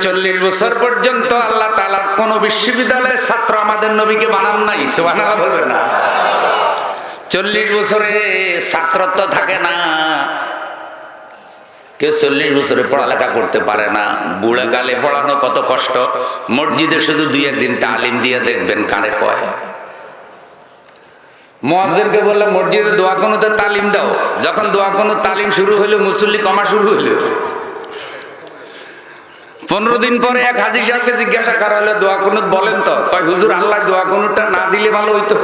চল্লিশ বছর পর্যন্ত আল্লাহ তালার কোন বিশ্ববিদ্যালয়ের ছাত্র আমাদের নবীকে বানান নাই, সুবহানাল্লাহ বলবে না। চল্লিশ বছরে ছাত্রত্ব থাকে না। কেউ চল্লিশ বছরে পড়ালেখা করতে পারে না। বুড়া কালে পড়ানো কত কষ্ট। মসজিদে শুধু দুই একদিন তালিম দিয়ে দেখবেন কানে কয়। মহাজেরকে বললে মসজিদে দোয়া কোনোতে তালিম দাও। যখন দোয়া কোনো তালিম শুরু হলো মুসল্লি কমা শুরু হইল। পনেরো দিন পরে এক হাজির সাহেবকে জিজ্ঞাসা করা হলে, দোয়া কুনুত বলেন তো? কয়, হুজুর, আল্লাহ দোয়া কুনুতটা না দিলে ভালো হইতো।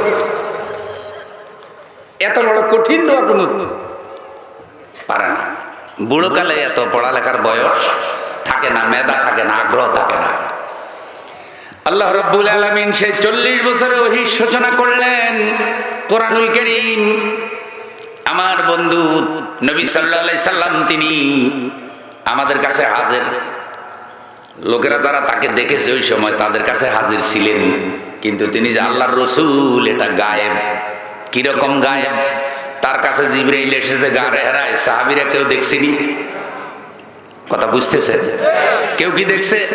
এত বড় কঠিন দোয়া কুনুত। পারে না। বুড়ো কালে এত পড়ালেখার বয়স, থাকে না, মেধা থাকে না, আগ্রহ থাকে না। আল্লাহ রব্বুল আলমিন সেই চল্লিশ বছরে ওহি সূচনা করলেন, কোরআনুল করিম। আমার বন্ধু নবী সাল্লা সাল্লাম, তিনি আমাদের কাছে হাজির। লোকেরা যারা তাকে দেখেছে ওই সময় তাদের কাছে হাজির ছিলেন। কিন্তু তিনি যে আল্লাহর রসুল, এটা গায়েব। কীরকম গায়েব? তার কাছে জিবরাইল এসেছে, গা রেহারায়। সাহাবিরা কেউ দেখছেনি? কথা বুঝতেছে? কেউ কি দেখছে?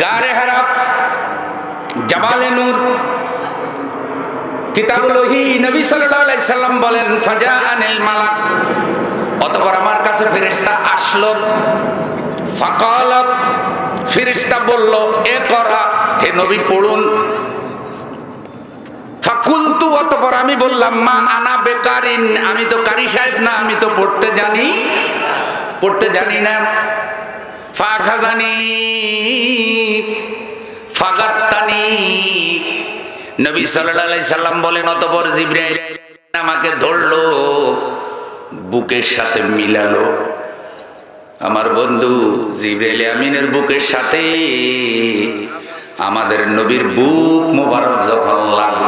গা রেহারা জামালে নূর। বলেন আমার কাছে ফেরেশতা আসলো। ফাকাল ফেরেশতা বলল, এ করা, হে নবী, পড়ুন। ফাকুলতু, অতঃপর আমি বললাম, মা আনা বেকারিন, আমি তো কারি সাহেব না, আমি তো পড়তে জানি। পড়তে জানি না। ফাখাজানি, ফাগাত্তানি। নবী সাল্লাল্লাহু সাল্লাম বলেন, অতঃপর জিবরাইল আমাকে ধরলো, বুকের সাথে মিলালো। আমার বন্ধু জিবরাইল আমিনের বুকের সাথে আমাদের নবীর বুক মোবারক যখন লাগল,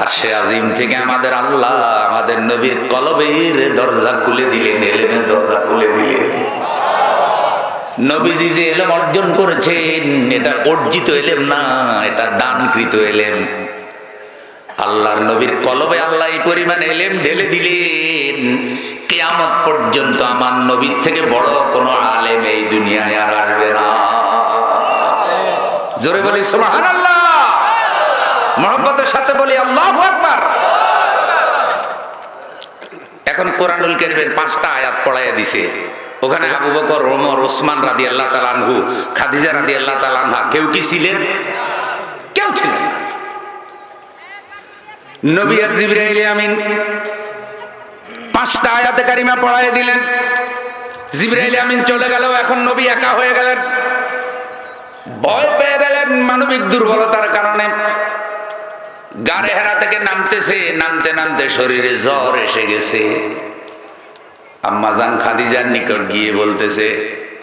আর সে আজিম থেকে আমাদের আল্লাহ আমাদের নবীর কলবের দরজা খুলে দিলেন, এলেমের দরজা খুলে দিলেন। নবীজি যে এলেম অর্জন করেছেন, এটা অর্জিত এলেম না, এটা দানকৃত এলেম। আল্লাহর নবীর কলবে আল্লাহ এই পরিমাণ এলেম ঢেলে দিলেন। কেয়ামত পর্যন্ত আমার নবীর থেকে বড় কোনো আলেম এই দুনিয়ায় আর আসবে না। জোরে বলি সুবহান মহব্বতের সাথে বলি, আল্লাহ আকবার। এখন কোরআনুল কারীমের পাঁচটা আয়াত পড়াইয়া দিছে। ওখানে আবু বকর, ওমর, ওসমান রাদি আল্লাহ তালানহু খাদিজা রাদি আল্লাহ তালানহা কেউ কি ছিলেন? কেউ ছিলেন। নবী আর জিবরাইল আমিন পাঁচটা আয়াতে কারিমা পড়াই দিলেন। জিবরাইল আমিন চলে গেল, এখন নবী একা হয়ে গেলেন। ভয় পেয়ে গেলেন মানবিক দুর্বলতার কারণে। গাড়ে হেরা থেকে নামতেছে, নামতে নামতে শরীরে জ্বর এসে গেছে। আম্মাজান খাদিজার নিকট গিয়ে বলতেছে,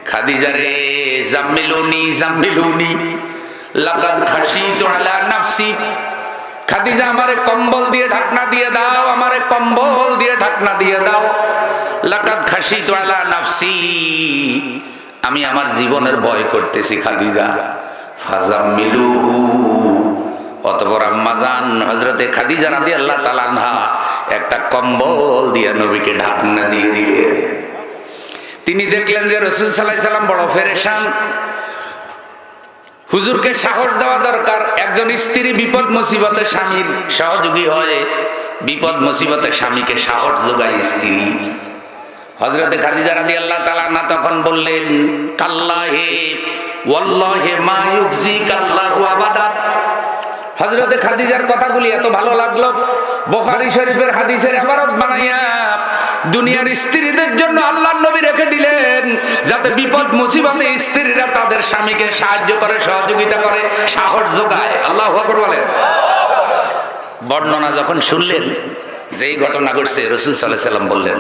খাদিজা রে, জাম্মিলুনি জাম্মিলুনি লাগাদ খাসি তো আলা নাফসি। খাদিজা আমারে কম্বল দিয়ে ঢাকনা দিয়ে দাও, আমারে কম্বল দিয়ে ঢাকনা দিয়ে দাও। লাকাত খাসি তো আলা নাফসি। আমি আমার জীবনের ভয় করতেছি খাদিজা। ফাজাম্মিলু অতপর আম্মাজান হজরতে খাদিজা রাদি আল্লাহ তালানহা একটা কম্বল দিয়ে নবীকে ঢাকনা দিয়ে দিলেন। তিনি দেখলেন যে রসুল সাল্লাহ সাল্লাম বড় ফেরেশান। হুজুরকে সাহস দেওয়া দরকার। একজন স্ত্রী বিপদ মুসিবতে স্বামীর সহযোগী হয় বিপদ মুসিবতে স্বামীকে সাহস যোগায় স্ত্রী। হজরতে খাদিজা রাদি আল্লাহ তালা তখন বললেন কাল্লা হে মা ইউকজি কাল্লাহু আবাদা। হজরতে খাদিজার কথাগুলি এত ভালো লাগল। বোখারি শরীফের হাদিসের ইবারত বানাইয়া দুনিয়ার স্ত্রীদের জন্য আল্লাহর নবী রেখে দিলেন, যাতে বিপদ মুসিবতে স্ত্রীরা তাদের স্বামীকে সাহায্য করে, সহযোগিতা করে, সাহস যোগায়। আল্লাহ আকবার বলেন। বর্ণনা যখন শুনলেন যে এই ঘটনা ঘটছে, রসুল সাল্লাহ সাল্লাম বললেন,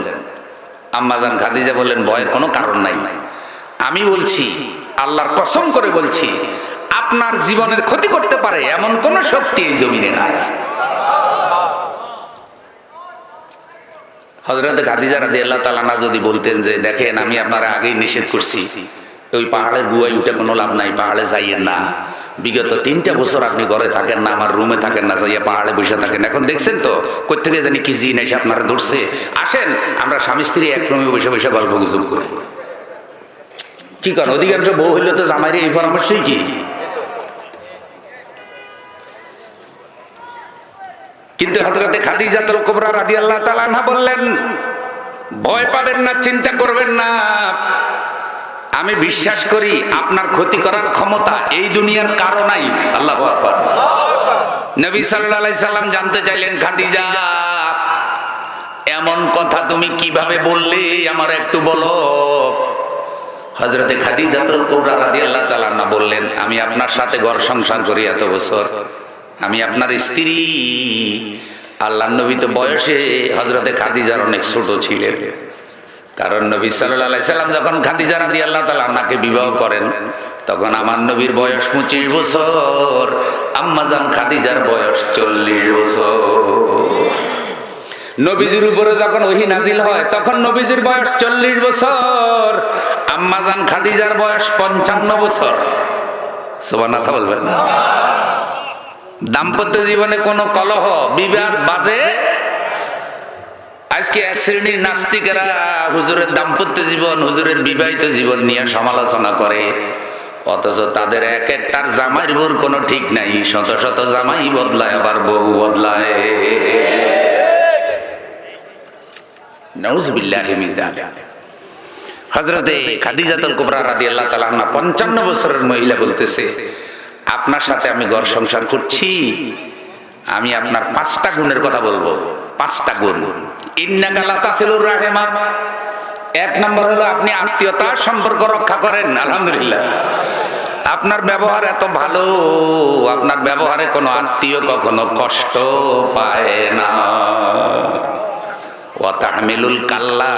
আম্মাজান খাদিজা বললেন, ভয়ের কোনো কারণ নাই। আমি বলছি, আল্লাহর কসম করে বলছি, আপনার জীবনের ক্ষতি করতে পারে এমন কোন শক্তি এই জমিনে নাই। হজরত গাদিজা রাদি আল্লাহ তালানা যদি বলতেন যে, দেখেন, আমি আপনারা আগেই নিষেধ করছি। ওই পাহাড়ের গুয়ায় উঠে কোনো লাভ নাই, পাহাড়ে যাইয়েন না। বিগত তিনটা বছর আপনি ঘরে থাকেন না, আমার রুমে থাকেন না, যাইয়া পাহাড়ে বসে থাকেন এখন দেখছেন তো কোথেকে জানি কি জিন এসে আপনারা ধরছে। আসেন, আমরা স্বামী স্ত্রী এক রুমে বসে বসে গল্প গুজব করি। কি করেন অধিকাংশ বউ হইলে তো জামাইরে এই পরামর্শই কি? কিন্তু হজরতে খাদিজাতুল কুবরা রাদিয়াল্লাহু তাআলা আনহা বললেন, ভয় পাবেন না, চিন্তা করবেন না। আমি বিশ্বাস করি আপনার ক্ষতি করার ক্ষমতা এই দুনিয়ার কারও নাই। আল্লাহ নবী সাল্লাম জানতে চাইলেন, খাদিজা, এমন কথা তুমি কীভাবে বললে? আমার একটু বলো। হজরতে খাদিজাতুল কুবরা রাদিয়াল্লাহু তাআলা না বললেন, আমি আপনার সাথে ঘর সংসার করি এত বছর। আমি আপনার স্ত্রী। আল্লাহ নবী তো বয়সে হজরতে খাদিজার অনেক ছোট ছিলেন। কারণ নবী সাল্লাহ সাল্লাম যখন খাদিজা রাদি আল্লাহ তালা আন্নাকে বিবাহ করেন, তখন আমার নবীর বয়স পঁচিশ বছর আম্মাজান খাদিজার বয়স চল্লিশ বছর। নবীজির উপরে যখন ওহি নাজিল হয়, তখন নবীজির বয়স চল্লিশ বছর আম্মাজান খাদিজার বয়স পঞ্চান্ন বছর। সোবান বলবেন না। দাম্পত্য জীবনে কোনো কলহ, বিবাদ বাজে? আজকে এক শ্রেণির নাস্তিকেরা হুজুরের দাম্পত্য জীবন, হুজুরের বিবাহিত জীবন নিয়ে সমালোচনা করে। অথচ তাদের এক একটার জামাইর বউর কোনো ঠিক নাই। শত শত জামাই বদলায়, আবার বউ বদলায়। হযরতে খাদিজাতুল কুবরা রাদিয়াল্লাহু তাআলা 55 বছরের মহিলা বলতেছে আপনার সাথে আমি ঘর সংসার করছি, আমি আপনার পাঁচটা গুণের কথা বলব। পাঁচটা গুণ। রাহিমা। এক নম্বর হলো আপনি আত্মীয়তা সম্পর্ক রক্ষা করেন, আলহামদুলিল্লাহ। আপনার ব্যবহার এত ভালো, আপনার ব্যবহারে কোনো আত্মীয় কখনো কষ্ট পায় না। ওয়াতাহমিলুল কাল্লা।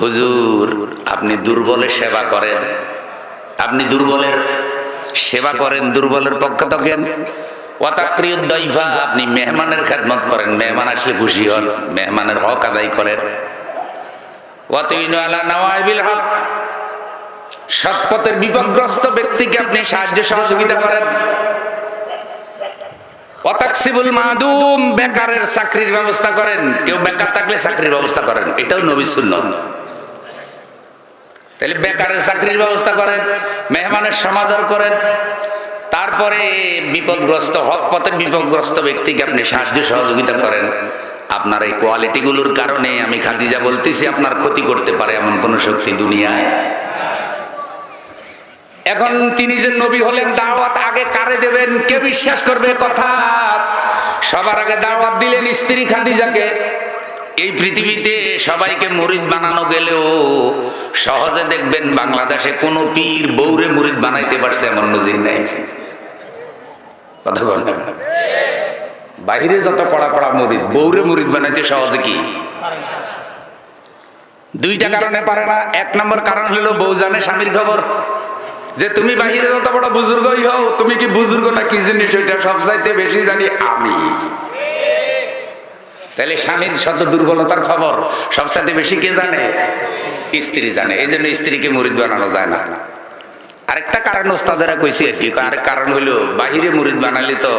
হুজুর, আপনি দুর্বলের সেবা করেন। আপনি দুর্বলের সেবা করেন, দুর্বলের পক্ষ থাকেন। আপনি মেহমানের খেদমত করেন, মেহমান আসলে খুশি হন, মেহমানের হক আদায় করেন। সৎপথের বিপদগ্রস্ত ব্যক্তিকে আপনি সাহায্য সহযোগিতা করেন। বেকারের চাকরির ব্যবস্থা করেন। কেউ বেকার থাকলে চাকরির ব্যবস্থা করেন, এটাও নবী সুন্নত। তাহলে বেকারের চাকরির ব্যবস্থা করেন, মেহমানের সমাদর করেন। তারপরে বিপদগ্রস্ত হক পথের বিপদগ্রস্ত ব্যক্তিকে আপনি সাহায্য সহযোগিতা করেন। আপনার এই কোয়ালিটিগুলোর কারণে আমি খাদিজা বলতেছি, আপনার ক্ষতি করতে পারে এমন কোন শক্তি দুনিয়ায়। এখন তিনি যে নবী হলেন, দাওয়াত আগে কারে দেবেন? কে বিশ্বাস করবে কথা? সবার আগে দাওয়াত দিলেন স্ত্রী খাদিজাকে। এই পৃথিবীতে সবাইকে মুরিদ বানানো গেলেও সহজে দেখবেন বাংলাদেশে কোনো পীর বৌরে মুরিদ বানাইতে পারছে এমন নজির নেই। কথা বল বাইরে যত কড়া কড়া মুরিদ বৌরে মুরিদ বানাইতে সহজে কি? দুইটা কারণে পারে না। এক নম্বর কারণ হলো বউ জানে স্বামীর খবর। যে তুমি বাহিরে যত বড় বুজুর্গই হও, তুমি কি বুজুর্গ না কি জিনিস, ওইটা সব চাইতে বেশি জানি আমি। তাহলে স্বামীর শত দুর্বলতার খবর সবচাইতে বেশি কে জানে? স্ত্রী জানে। এই জন্য স্ত্রীকে মুরিদ বানানো যায় না। আরেকটা কারণ ওস্তাদেরা কইছে আর কি আরেক কারণ হইল, বাহিরে মুরিদ বানালে তো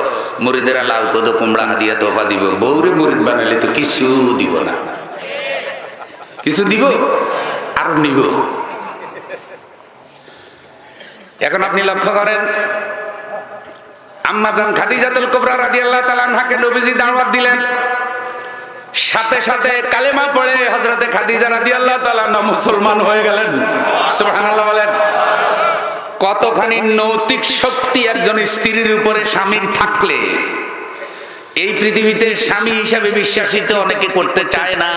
মুরিদেরা লাউ কদ, কুমড়া হাদিয়া তোফা দিব। বৌরে মুরিদ বানালে তো কিছু দিব না। কিছু দিব, আর নিব। এখন আপনি লক্ষ্য করেন, আম্মাজান খাদিজাতুল কুবরা রাদিয়াল্লাহু তাআলা আনহাকে নবীজি দাওয়াত দিলেন। সাথে সাথে কালেমা পড়ে হযরতে খাদিজা রাদিয়াল্লাহু তাআলা আনহা মুসলমান হয়ে গেলেন। সুবহানাল্লাহ বলেন, কতখানি নৈতিক শক্তি একজন স্ত্রীর উপরে স্বামীর থাকলে এই পৃথিবীতে স্বামী হিসাবে বিশ্বাসিত অনেকে করতে চায় না।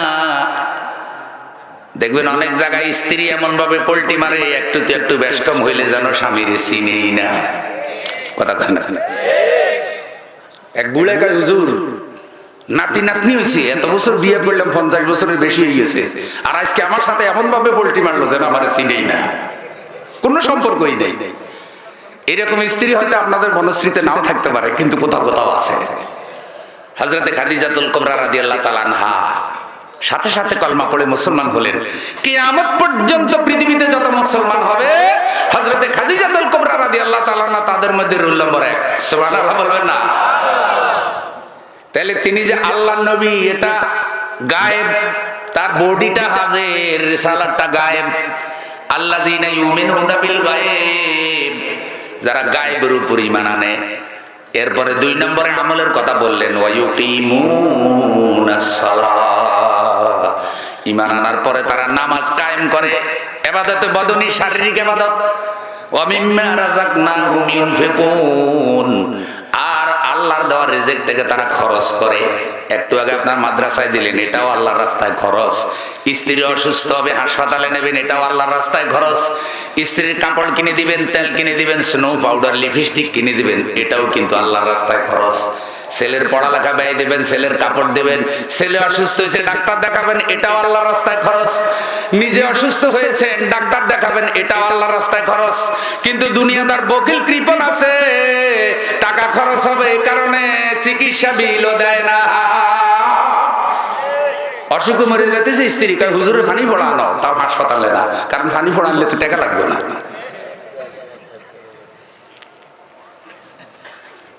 দেখবেন অনেক জায়গায় স্ত্রী এমন ভাবে পোল্টি মারে, একটু একটু কম হইলে যেন স্বামীর চিনেই না। কথা কয় না? এক বুড়ে কয়, হুজুর নাতি নাতনি হয়েছে, এত বছর বিয়ে করলাম, পঞ্চাশ বছরের বেশি হয়ে গেছে। আর আজকে আমার সাথে এমন ভাবে পোল্টি মারলো যেন আমার চিনেই না। কোনো সম্পর্কই নেই। এরকম স্ত্রী হয়তো আপনাদের মনশ্রীতে নাও থাকতে পারে, কিন্তু কোথাও কোথাও আছে। হজরতে খাদিজাতুল কোমরা আল্লাহ তালানহা সাথে সাথে কলমা পড়ে মুসলমান হলেন। কিয়ামত পর্যন্ত পৃথিবীতে যত মুসলমান হবে হজরতে খাদিজাতুল রাদি আল্লাহ তালানা তাদের মধ্যে রুল নম্বর এক। সুবহানাল্লাহ বলবেন না? তাহলে তিনি যে আল্লাহ নবী, এটা গায়েব, তার বডিটা হাজের, রিসালাতটা গায়েব। আল্লাযীনা ইউমিনুনা বিল গায়ব, যারা গায়েবের উপর ঈমান আনে। এরপরে দুই নম্বরে আমলের কথা বললেন ঈমান আনার পরে তারা নামাজ কায়েম করে। এবাদতে বদনী, শারীরিক এবাদত। রাযাকনাহুম ইউনফিকুন। আর আল্লাহর দেওয়া রিজিক থেকে তারা খরচ করে। একটু আগে আপনার মাদ্রাসায় দিলেন, এটাও আল্লাহর রাস্তায় খরচ। স্ত্রী অসুস্থ হবে, হাসপাতালে নেবেন, এটাও আল্লাহর রাস্তায় খরচ। স্ত্রীর কাপড় কিনে দিবেন, তেল কিনে দিবেন স্নো পাউডার লিপস্টিক কিনে দিবেন, এটাও কিন্তু আল্লাহর রাস্তায় খরচ। ছেলের পড়ালেখা ব্যয় দেবেন, ছেলের কাপড় দেবেন, ছেলে অসুস্থ হয়েছে, ডাক্তার দেখাবেন, এটাও আল্লাহর রাস্তায় খরচ। নিজে অসুস্থ হয়েছে, ডাক্তার দেখাবেন, এটাও আল্লাহর রাস্তায় খরচ। কিন্তু দুনিয়াদার বকিল কৃপণ আছে, টাকা খরচ হবে এই কারণে চিকিৎসা বিলও দেয় না। অসুখে মরে যেতেছে, স্ত্রী কয়, হুজুরে ফানি পড়ানো তাও হাসপাতালে না, কারণ ফানি পড়ালে তো টাকা লাগবে না।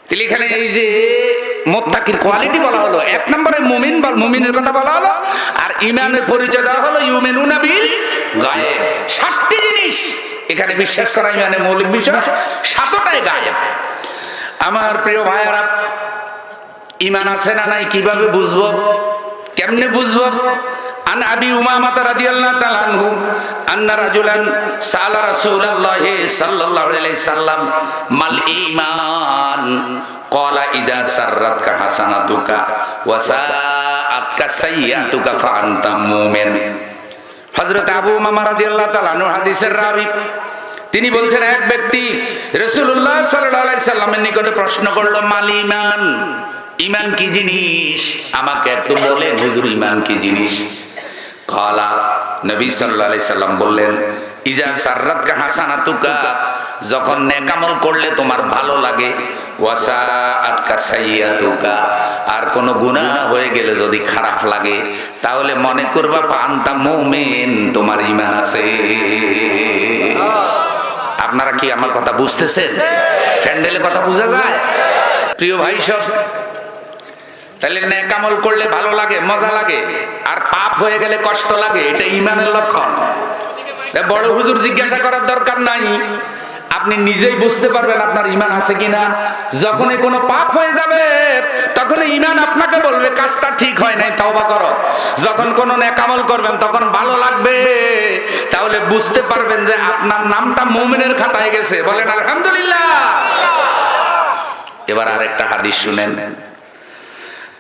তাহলে এখানে এই যে কোয়ালিটি বলা হলো, এক নম্বরে বা বলা হলো, আর পরিচয় হলো সাতটি জিনিস এখানে বিশ্বাস করা ইমানের মৌলিক বিষয়, সাতটাই গায়েব। আমার প্রিয় ভাইয়ারা, ইমান আছে না নাই কীভাবে বুঝব? কেমনে বুঝব? আন আবি উমামাতা রাদিয়াল্লাহু তাআলা আনহু আন্না রাজুলান সালা রাসূলুল্লাহি সাল্লাল্লাহু আলাইহি সাল্লাম মাল ঈমান قال إذا سرتك حسناتك وساءتك سيئاتك فأنت مؤمن হযরত আবু উমামা রাদিয়াল্লাহু তাআলা আনহু হাদিসের রাবী তিনি বলছেন এক ব্যক্তি রসুল্লাহ সাল্লাহ সাল্লামের নিকটে প্রশ্ন করলো মাল ইমান ইমান কি জিনিস আমাকে একটু বলেন হুজুর ইমান কি জিনিস কলা নবী সাল্লাহ সাল্লাম বললেন ইজা সার্রাত কা হাসানা তুকা যখন নেকামল করলে তোমার ভালো লাগে ওয়াসা আতকা সাইয়া তুকা আর কোনো গুনাহ হয়ে গেলে যদি খারাপ লাগে তাহলে মনে করবা পান্তা মোমেন তোমার ইমান আছে। আপনারা কি আমার কথা বুঝতেছেন? ফ্যান্ডেলে কথা বোঝা যায়? প্রিয় ভাই সব তাহলে নেকামল করলে ভালো লাগে, মজা লাগে। আর পাপ হয়ে গেলে কষ্ট লাগে, এটা ইমানের লক্ষণ। বড় হুজুর জিজ্ঞাসা করার দরকার নাই। আপনি নিজেই বুঝতে পারবেন আপনার ইমান আছে কিনা। যখনই কোনো পাপ হয়ে যাবে তখন ইমান আপনাকে বলবে, কাজটা ঠিক হয় নাই, তওবা করো। যখন কোন নেকামল করবেন, তখন ভালো লাগবে। তাহলে বুঝতে পারবেন যে আপনার নামটা মুমিনের খাতায় গেছে। বলেন, আলহামদুলিল্লাহ। এবার আরেকটা হাদিস শুনেন।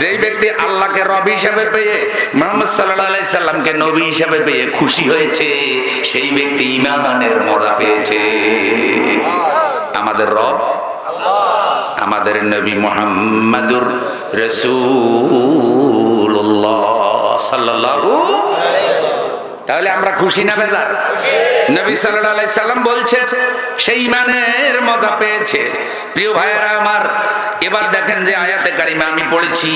যেই ব্যক্তি আল্লাহকে রব হিসাবে পেয়ে, মোহাম্মদ সাল্লাহ সাল্লামকে নবী হিসাবে পেয়ে খুশি হয়েছে, সেই ব্যক্তি ইমানের মজা পেয়েছে। আমাদের রব, আমাদের নবী মোহাম্মদুর রসুল্লাহ সাল্লাল্লাহু তাহলে আমরা খুশি না বেজার? নবী সাল্লাম বলছেন সেই ইমানের মজা পেয়েছে। প্রিয় ভাইয়েরা আমার, এবার দেখেন যে আয়াতে কারিমা আমি পড়েছি।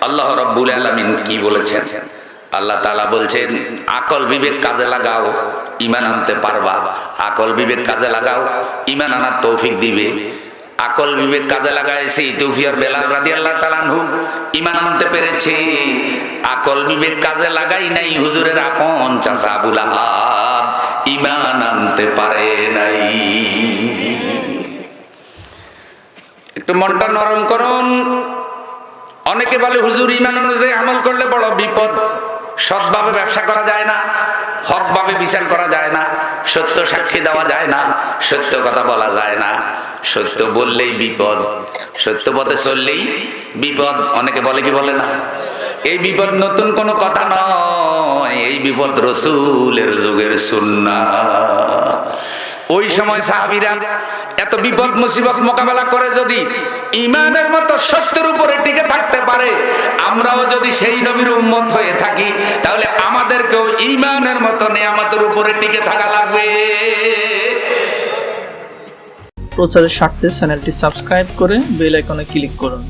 আল্লাহ রাব্বুল আলামিন কি বলেছেন? আল্লাহ তাআলা বলছেন, আকল বিবেক কাজে লাগাও ইমান আনতে পারবা। আকল বিবেক কাজে লাগাও ইমান আনার তৌফিক দিবে। আকল বিবেক কাজে লাগাইছে ইথিওপিয়ার বেলাল রাদিয়াল্লাহু তাআলা আনহু ঈমান আনতে পেরেছে। আকল বিবেক কাজে লাগাই নাই হুজুরের আপন চাচা আবুল ঈমান আনতে পারে নাই। একটু মনটা নরম করুন। অনেকে বলে, হুজুর, ঈমান অনুযায়ী আমল করলে বড় বিপদ। সৎভাবে ব্যবসা করা যায় না, হকভাবে বিচার করা যায় না, সত্য সাক্ষী দেওয়া যায় না, সত্য কথা বলা যায় না। সত্য বললেই বিপদ, সত্য পথে চললেই বিপদ। অনেকে বলে কি বলে না? এই বিপদ নতুন কোনো কথা নয়, এই বিপদ রসুলের যুগের সুন্না। ওই সময় সাহাবিরা এত বিপদ মুসিবত মোকাবেলা করে যদি ইমানের মতো সত্যের উপরে টিকে থাকতে পারে, আমরাও যদি সেই নবীর উম্মত হয়ে থাকি, তাহলে আমাদেরকেও ইমানের মতো নিয়ামতের উপরে টিকে থাকা লাগবে। প্রচারের স্বার্থে চ্যানেলটি সাবস্ক্রাইব করে বেল আইকনে ক্লিক করুন।